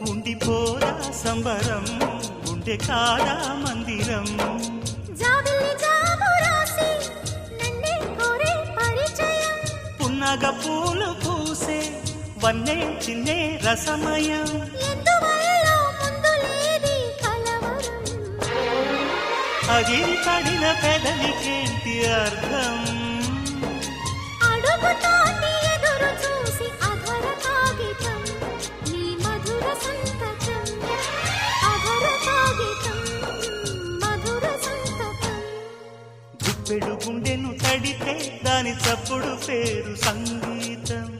పుట్టిపోరా సంబరం గుండె కాదా మందిరం. పున్నగ పూలు పూసే వన్నే చిన్నే రసమయం. అగిరి పడిన పెదవికేంటి అర్థం? పెడుగుండెను తడితే దాని చప్పుడు పేరు సంగీతం.